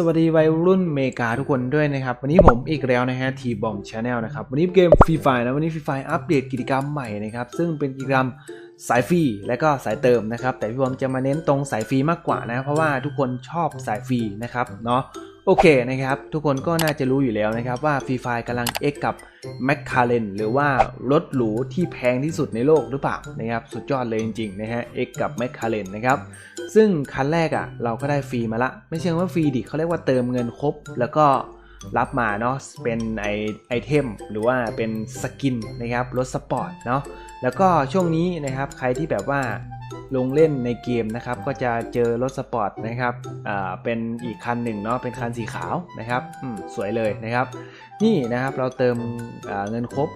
สวัสดีวัยรุ่นเมกาทุกคนด้วยนะครับ วันนี้ผมอีกแล้วนะฮะทีบอมชาแนลนะครับ วันนี้เกมฟรีไฟนะ วันนี้ฟรีไฟอัปเดตกิจกรรมใหม่นะครับ ซึ่งเป็นกิจกรรมสายฟรีและก็สายเติมนะครับ แต่พี่บอมจะมาเน้นตรงสายฟรีมากกว่านะ เพราะว่าทุกคนชอบสายฟรีนะครับเนาะ โอเคนะครับ ทุกคนก็น่าจะรู้อยู่แล้วนะครับว่าฟรีไฟกำลังเอ็กกับแมคคาเรนหรือว่ารถหรูที่แพงที่สุดในโลกหรือเปล่านะครับสุดยอดเลยจริงๆนะฮะเอ็กกับแมคคาเรนนะครับซึ่งคันแรกอะ่ะเราก็ได้ฟรีมาละ ไม่ใช่ว่าฟรีดิเขาเรียกว่าเติมเงินครบ แล้วก็รับมาเนาะเป็นไอไอเทมหรือว่าเป็นสกินนะครับรถสปอร์ตเนาะแล้วก็ช่วงนี้นะครับใครที่แบบว่า ลงเล่นในเกมนะครับ ก็จะเจอรถสปอร์ตนะครับอ่าเป็นอีกคันหนึ่งเนาะเป็นคันสีขาวนะครับอืมสวยเลยนะครับ นี่นะครับเราเติมเงินครบ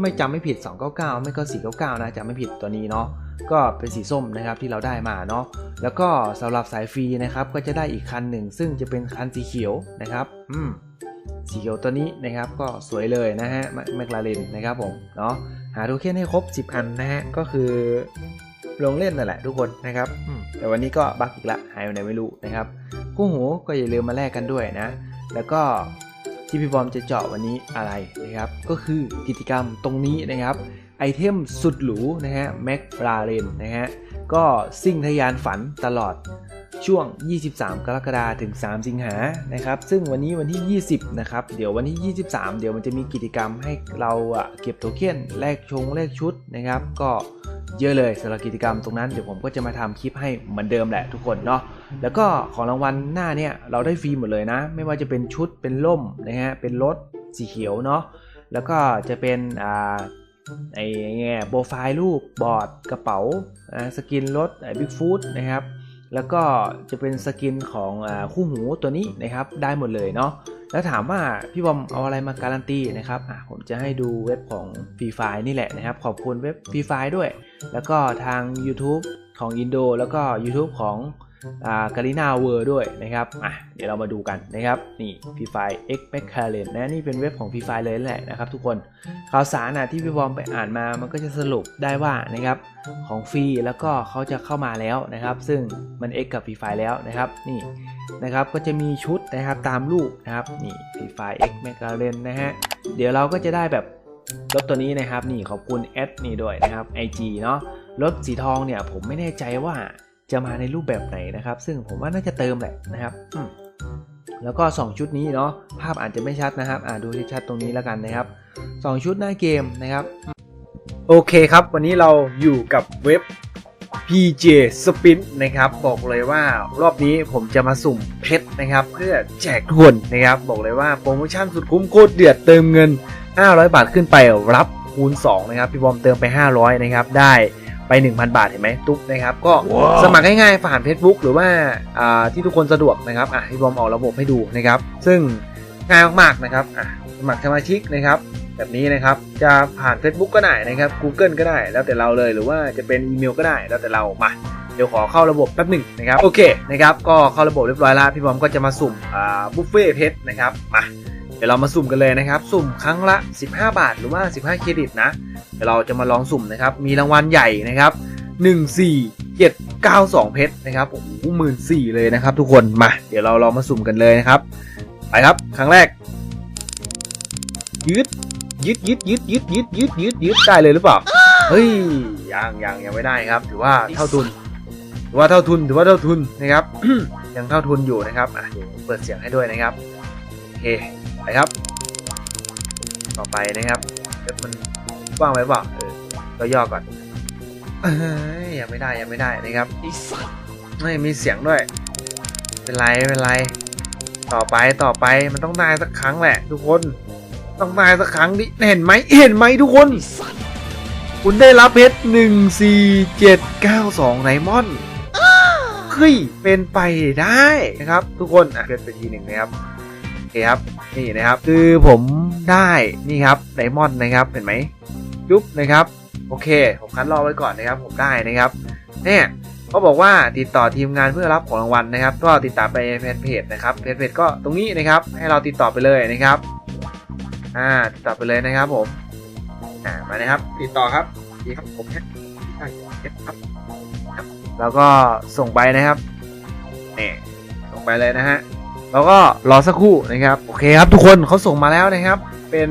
ไม่จำไม่ผิด 299 ไม่ก็ 499 นะจำไม่ผิดตัวนี้เนาะก็เป็นสีส้มนะครับที่เราได้มาเนาะแล้วก็สำหรับสายฟรีนะครับก็จะได้อีกคันหนึ่ง ซึ่งจะเป็นคันสีเขียวนะครับอืมสีเขียวตัวนี้นะครับก็สวยเลยนะฮะแมคลาเรนนะครับผมเนาะหาโทเค็นให้ครบ 10 อันนะฮะก็คือ ลงเล่นนั่นแหละทุกคนนะครับอืมแต่วันนี้ก็บักอีกละหายไปไหนไม่รู้นะครับคู่หูก็อย่าลืมมาแลกกันด้วยนะ แล้วก็ที่พี่บอมจะเจาะวันนี้อะไรนะครับ ก็คือกิจกรรมตรงนี้นะครับไอเทมสุดหรูนะฮะแม็กลาเรนนะฮะก็ซิ่งทะยานฝันตลอดช่วง 23 กรกฎาคมถึง 3 สิงหานะครับ ซึ่งวันนี้วันที่ 20 นะครับ เดี๋ยววันที่ 23 เดี๋ยวมันจะมีกิจกรรมให้เราอะเก็บโทเค็นแลกชงแลกชุดนะครับ ก็ เยอะเลยสำหรับกิจกรรมตรงนั้นเดี๋ยวผมก็จะมาทำคลิปให้เหมือนเดิมแหละทุกคนเนาะแล้วก็ของรางวัลหน้าเนี่ยเราได้ฟรีหมดเลยนะ ไม่ว่าจะเป็นชุดเป็นล่มนะฮะเป็นรถสีเขียวเนาะแล้วก็จะเป็นอ่าไอ้ไงโปรไฟล์รูปบอร์ดกระเป๋าอ่าสกินรถไอ้บิ๊กฟูดนะครับ แล้วก็จะเป็นสกินของอคู่หูตัวนี้นะครับได้หมดเลยเนาะแล้วถามว่าพี่บอมเอาอะไรมาการันตีนะครับผมจะให้ดูเว็บของฟรีไฟนี่แหละนะครับ ขอบคุณเว็บฟรีไฟด้วย แล้วก็ทาง YouTube ของอินโดแล้วก็ YouTube ของ การีนาเวอร์ด้วยนะครับอะเดี๋ยวเรามาดูกันนะครับนี่ฟีไฟ X m a c c a r e n นะนี่เป็นเว็บของฟีไฟเลยแหละนะครับทุกคนข่าวสารนะที่พี่บอมไปอ่านมามันก็จะสรุปได้ว่านะครับของฟรีแล้วก็เขาจะเข้ามาแล้วนะครับ ซึ่งมัน X กับฟีไฟแล้วนะครับนี่นะครับก็จะมีชุดนะครับตามรูปนะครับนี่ฟีไฟ X m a c c a r e n นะฮะเดี๋ยวเราก็จะได้แบบรถตัวนี้นะครับนี่ขอบคุณแอดนี่ด้วยนะครับ IG เนาะรถสีทองเนี่ยผมไม่แน่ใจว่า จะมาในรูปแบบไหนนะครับ ซึ่งผมว่าน่าจะเติมแหละนะครับแล้วก็ 2 ชุดนี้เนาะภาพอาจจะไม่ชัดนะครับอ่าดูชัดๆตรงนี้แล้วกันนะครับ 2 ชุดหน้าเกมนะครับ โอเคครับ วันนี้เราอยู่กับเว็บ PJ Spin นะครับ บอกเลยว่ารอบนี้ผมจะมาสุ่มเพชรนะครับ เพื่อแจกทุกคนนะครับ บอกเลยว่าโปรโมชั่นสุดคุ้มโคตรเดือดเติมเงิน 500 บาทขึ้นไปรับคูณ 2 นะครับ พี่บอมเติมไป 500 นะครับ ได้ ไป 1,000 บาทเห็นไหมตุ๊กนะครับก็ Wow สมัครง่ายๆผ่าน Facebook หรือว่าอ่าที่ทุกคนสะดวกนะครับอะพี่บอมออกระบบให้ดูนะครับ ซึ่งง่ายมากๆนะครับอะสมัครสมาชิกนะครับแบบนี้นะครับจะผ่าน Facebook ก็ได้นะครับ Google ก็ได้แล้วแต่เราเลยหรือว่าจะเป็นอีเมลก็ได้แล้วแต่เรามาเดี๋ยวขอเข้าระบบแป๊บหนึ่งนะครับโอเคนะครับก็เข้าระบบเรียบร้อยแล้วพี่บอมก็จะมาสุ่มอ่าบุฟเฟ่เพชรนะครับมา เดี๋ยวเรามาสุ่มกันเลยนะครับ สุ่มครั้งละ 15 บาทหรือว่า 15 เครดิตนะ เดี๋ยวเราจะมาลองสุ่มนะครับ มีรางวัลใหญ่นะครับ 1 4 7 9 2 เพชรนะครับ โอ้โหหมื่นสี่เลยนะครับทุกคน มา เดี๋ยวเราลองมาสุ่มกันเลยนะครับ ไปครับ ครั้งแรก ยืดยืดยืดยืดยืดยืดยืดยืดยืดได้เลยหรือเปล่า เฮ้ย ยังยังยังไม่ได้ครับ ถือว่าเท่าทุน ถือว่าเท่าทุน ถือว่าเท่าทุนนะครับ ยังเท่าทุนอยู่นะครับ อะเดี๋ยวเปิดเสียงให้ด้วยนะครับ โอเค ไปครับ ต่อไปนะครับเดี๋ยวมันว่างไว้เปล่าเออก็ย่อก่อนเอ้ยยังไม่ได้ยังไม่ได้นะครับไม่มีเสียงด้วย เป็นไรไม่เป็นไร ต่อไปต่อไปมันต้องได้สักครั้งแหละ ทุกคน ต้องได้สักครั้งดิเห็นไหมเห็นไหมทุกคน คุณได้รับเพชรหนึ่งสี่เจ็ดเก้าสองไดมอนด์เฮ้ยเป็นไปได้นะครับ ทุกคนอะเกิดไปทีหนึ่งนะครับโอ เคครับนี่นะครับคือผมได้นี่ครับไดมอนด์นะครับเห็นไหมยุบนะครับโอเค ผมคัดรอไว้ก่อนนะครับ ผมได้นะครับเนี่ยเขาบอกว่าติดต่อทีมงานเพื่อรับของรางวัลนะครับ ก็ติดตามไปแฟนเพจนะครับแฟนเพจก็ตรงนี้นะครับ ให้เราติดต่อไปเลยนะครับอ่าติดต่อไปเลยนะครับผมอ่ามานะครับ ติดต่อครับดีครับผมแค่ครับแล้วก็ส่งไปนะครับเนี่ส่งไปเลยนะฮะ แล้วก็รอสักครู่นะครับ โอเคครับทุกคนเขาส่งมาแล้วนะครับ เป็น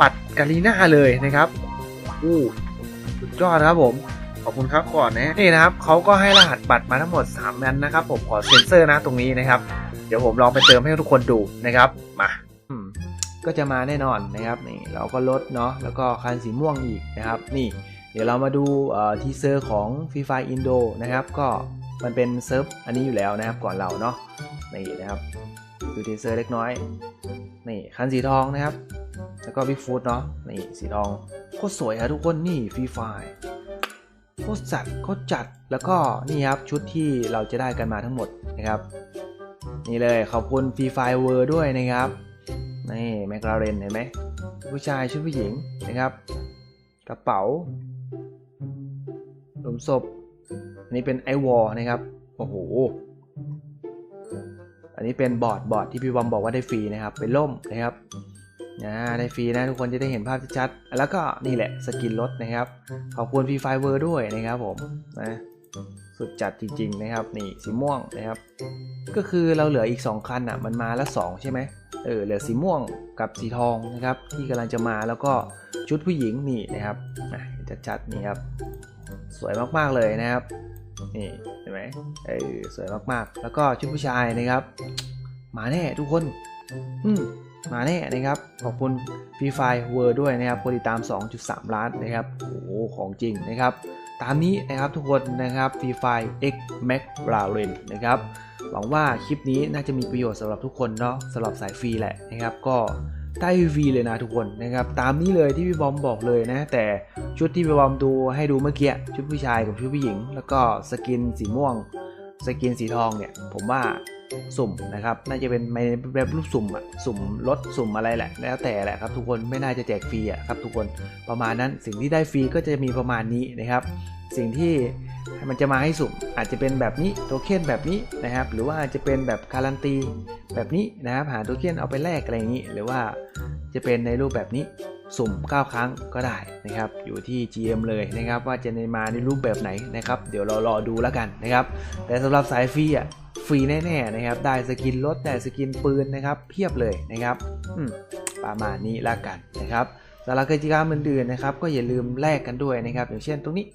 ปัดกาลีน่าเลยนะครับอู้สุดยอดครับผมขอบคุณครับก่อนนะนี่นะครับเขาก็ให้รหัสบัตรมาทั้งหมด3อันนะครับ ผมขอเซ็นเซอร์นะตรงนี้นะครับ เดี๋ยวผมลองไปเติมให้ทุกคนดูนะครับมาก็จะมาแน่นอนนะครับนี่เราก็ลดเนาะแล้วก็คันสีม่วงอีกนะครับ นี่ เดี๋ยวเรามาดูทีเซอร์ของ Free Fire Indo นะครับ ก็ มันเป็นเซิร์ฟอันนี้อยู่แล้วนะครับก่อนเราเนาะนี่นะครับดูทีเซอร์เล็กน้อยนี่คันสีทองนะครับ แล้วก็ Big Foot เนาะนี่สีทองโคตรสวยครับทุกคนนี่ Free Fire โคตรจัดโคตรจัดแล้วก็นี่ครับชุดที่เราจะได้กันมาทั้งหมดนะครับ นี่เลยขอบคุณ Free Fire World ด้วยนะครับนี่แมคลาเรนเห็นไหมผู้ชายชุดผู้หญิงนะครับ กระเป๋าหลุมศพ นี้เป็นไอวอลนะครับ โอ้โห อันนี้เป็นบอร์ดบอร์ดที่พี่บอมบอกว่าได้ฟรีนะครับ เป็นล่มนะครับนะได้ฟรีนะทุกคนจะได้เห็นภาพชัดๆแล้วก็นี่แหละสกินรถนะครับ ขอบคุณฟรีไฟเวอร์ด้วยนะครับผมนะสุดจัดจริง ๆ นะครับ นี่สีม่วงนะครับ ก็คือเราเหลืออีก 2 คันอะมันมาแล้ว2ใช่ไหมเออเหลือสีม่วงกับสีทองนะครับ ที่กำลังจะมาแล้วก็ ชุดผู้หญิงนี่นะครับนะจัดๆนี่ครับสวยมากๆเลยนะครับนี่เห็นไหมเออสวยมากๆ แล้วก็ชุดผู้ชายนะครับ มาแน่ทุกคน อืมมาแน่นะครับ ขอบคุณฟรีไฟเวอร์ด้วยนะครับคนติดตาม 2.3 ล้านนะครับโอ้โหของจริงนะครับ ตามนี้นะครับทุกคนนะครับฟรีไฟ X Max r a r e n นะครับหวังว่าคลิปนี้น่าจะมีประโยชน์สำหรับทุกคนเนาะสำหรับสายฟรีแหละนะครับก็ ได้ฟรีเลยนะทุกคนนะครับตามนี้เลยที่พี่บอมบอกเลยนะ แต่ชุดที่พี่บอมดูให้ดูเมื่อกี้ชุดผู้ชายกับชุดผู้หญิง แล้วก็สกินสีม่วง สกินสีทองเนี่ย ผมว่าสุ่มนะครับ น่าจะเป็นในแบบรูปสุ่มอะสุ่มลดสุ่มอะไรแหละ แล้วแต่แหละครับทุกคนไม่น่าจะแจกฟรีอะครับทุกคนประมาณนั้นสิ่งที่ได้ฟรีก็จะมีประมาณนี้นะครับ สิ่งที่ มันจะมาให้สุ่มอาจจะเป็นแบบนี้โทเค็นแบบนี้นะครับ หรือว่าจะเป็นแบบการันตีแบบนี้นะครับ หาโทเค็นเอาไปแลกอะไรอย่างนี้ หรือว่าจะเป็นในรูปแบบนี้สุ่ม 9 ครั้งก็ได้นะครับ อยู่ที่ GM เลยนะครับ ว่าจะในมาในรูปแบบไหนนะครับ เดี๋ยวเรารอดูแล้วกันนะครับ แต่สำหรับสายฟรีอะฟรีแน่ๆนะครับ ได้สกินรถได้สกินปืนนะครับ เพียบเลยนะครับประมาณนี้ละกันนะครับสำหรับกิจกรรมอื่นๆนะครับ ก็อย่าลืมแลกกันด้วยนะครับ อย่างเช่นตรงนี้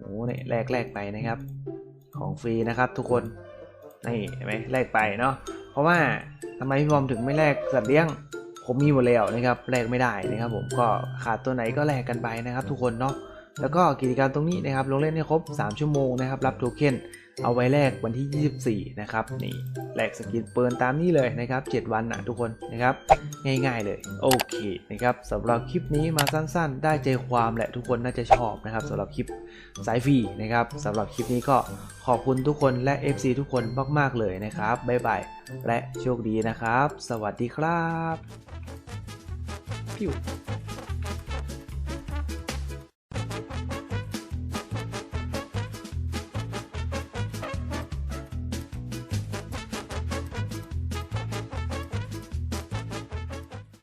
โอ้เนี่ยแลกแลกไปนะครับ ของฟรีนะครับทุกคนนี่เห็นไหมแลกไปเนาะเพราะว่าทำไมพี่บอมถึงไม่แลกสัตว์เลี้ยง ผมมีหมดแล้วนะครับแลกไม่ได้นะครับผมก็ขาดตัวไหนก็แลกกันไปนะครับ ทุกคนเนาะแล้วก็กิจกรรมตรงนี้นะครับลงเล่นให้ครบ 3 ชั่วโมงนะครับรับโทเค็น เอาไว้แลกวันที่ 24 นะครับนี่แลกสกินเปิลตามนี้เลยนะครับ 7 วันนะทุกคนนะครับ ง่ายๆเลย โอเคนะครับสำหรับคลิปนี้มาสั้นๆ ได้ใจความแหละทุกคนน่าจะชอบนะครับสำหรับคลิปสายฟรีนะครับสำหรับคลิปนี้ก็ขอบคุณทุกคนและ FC ทุกคนมากๆเลยนะครับบ๊ายบายและโชคดีนะครับ สวัสดีครับพิว